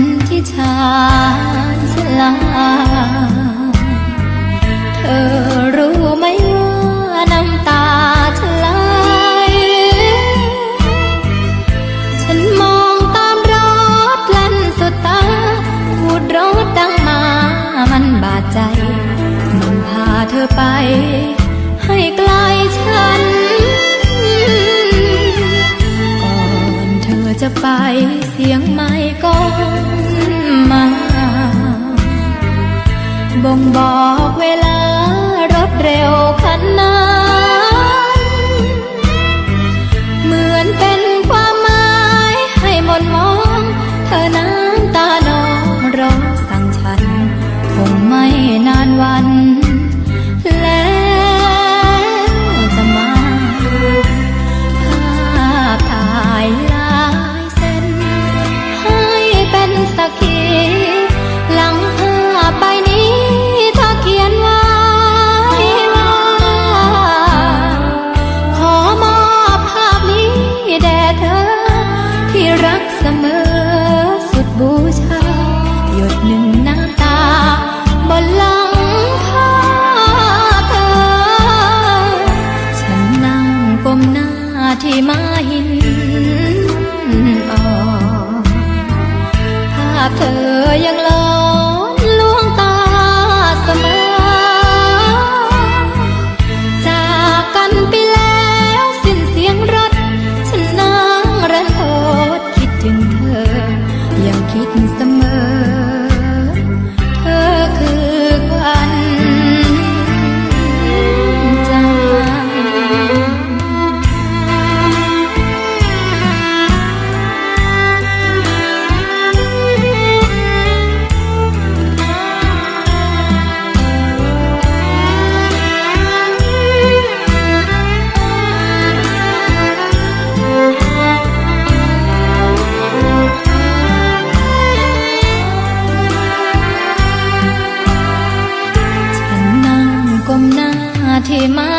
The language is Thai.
นทิชานสลา เธอรู้ไหมว่าน้ำตาฉันไฉันมองตามรถลันสุดตาพูดรถดังมามันบาดใจ มันพาเธอไป จะไปเสียงไม้ก้งมาบ่งบอกเวลารถเร็วคันนั้น มาหินอ่อนภาพเธอยังลอ más.